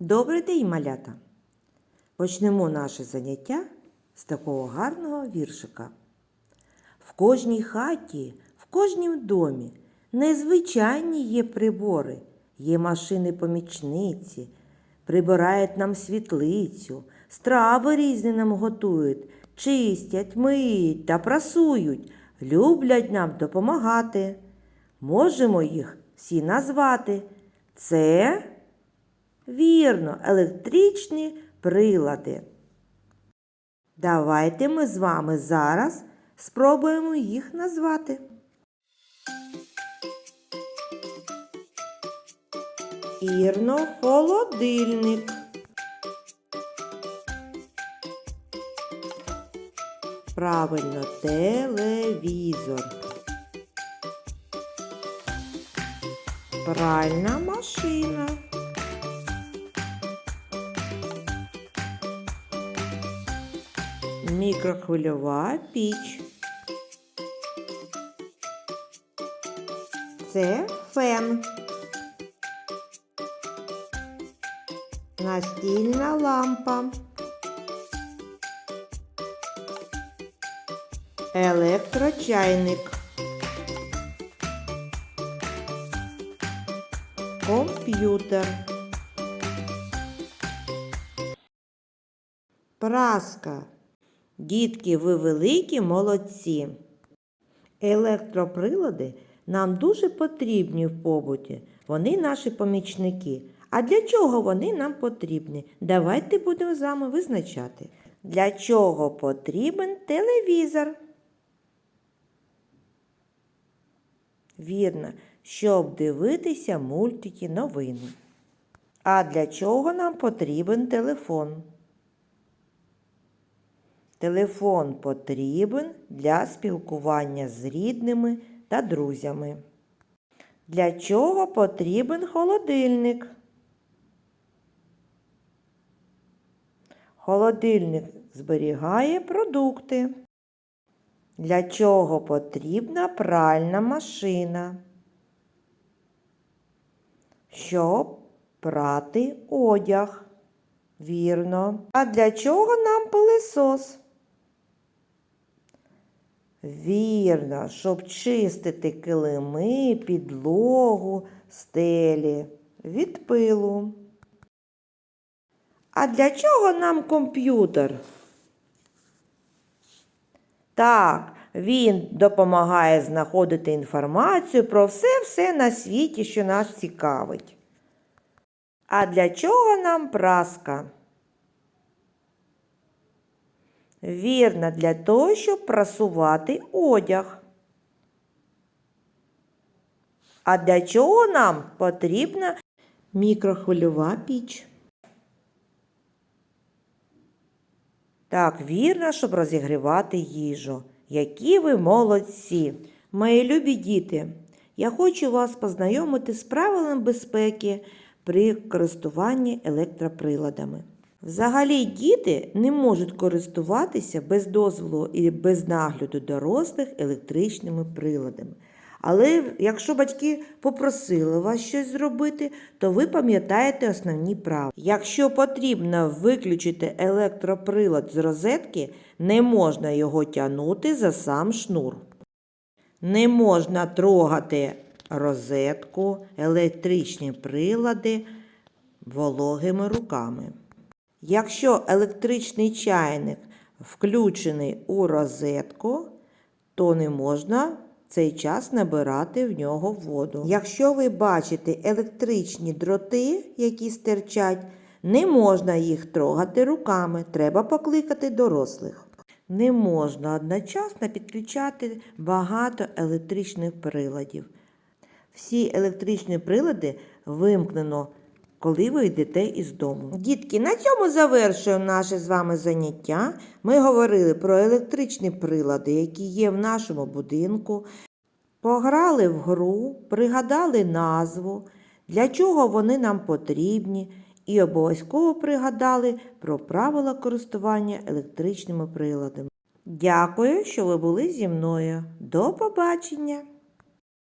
Добрий день, малята! Почнемо наше заняття з такого гарного віршика. В кожній хаті, в кожнім домі незвичайні є прибори, є машини-помічниці, прибирають нам світлицю, страви різні нам готують, чистять, миють та прасують, люблять нам допомагати. Можемо їх всі назвати. Це Вірно, електричні прилади. Давайте ми з вами зараз спробуємо їх назвати. Ірно, холодильник. Правильно, телевізор. Пральна машина. Мікрохвильова піч. Це фен. Настільна лампа. Електрочайник. Комп'ютер. Праска. Дітки, ви великі молодці. Електроприлади нам дуже потрібні в побуті. Вони наші помічники. А для чого вони нам потрібні? Давайте будемо з вами визначати. Для чого потрібен телевізор? Вірно, щоб дивитися мультики новини. А для чого нам потрібен телефон? Телефон потрібен для спілкування з рідними та друзями. Для чого потрібен холодильник? Холодильник зберігає продукти. Для чого потрібна пральна машина? Щоб прати одяг. Вірно. А для чого нам пилисос? Вірно, щоб чистити килими, підлогу, стелі від пилу. А для чого нам комп'ютер? Так, він допомагає знаходити інформацію про все-все на світі, що нас цікавить. А для чого нам праска? Вірно, для того, щоб прасувати одяг. А для чого нам потрібна мікрохвильова піч? Так, вірно, щоб розігрівати їжу. Які ви молодці! Мої любі діти! Я хочу вас познайомити з правилами безпеки при користуванні електроприладами. Взагалі діти не можуть користуватися без дозволу і без нагляду дорослих електричними приладами. Але якщо батьки попросили вас щось зробити, то ви пам'ятаєте основні правила. Якщо потрібно виключити електроприлад з розетки, не можна його тягнути за сам шнур. Не можна трогати розетку, електричні прилади вологими руками. Якщо електричний чайник включений у розетку, то не можна цей час набирати в нього воду. Якщо ви бачите електричні дроти, які стирчать, не можна їх трогати руками, треба покликати дорослих. Не можна одночасно підключати багато електричних приладів. Всі електричні прилади вимкнено, коли ви йдете із дому. Дітки, на цьому завершуємо наше з вами заняття. Ми говорили про електричні прилади, які є в нашому будинку. Пограли в гру, пригадали назву, для чого вони нам потрібні, і обов'язково пригадали про правила користування електричними приладами. Дякую, що ви були зі мною. До побачення!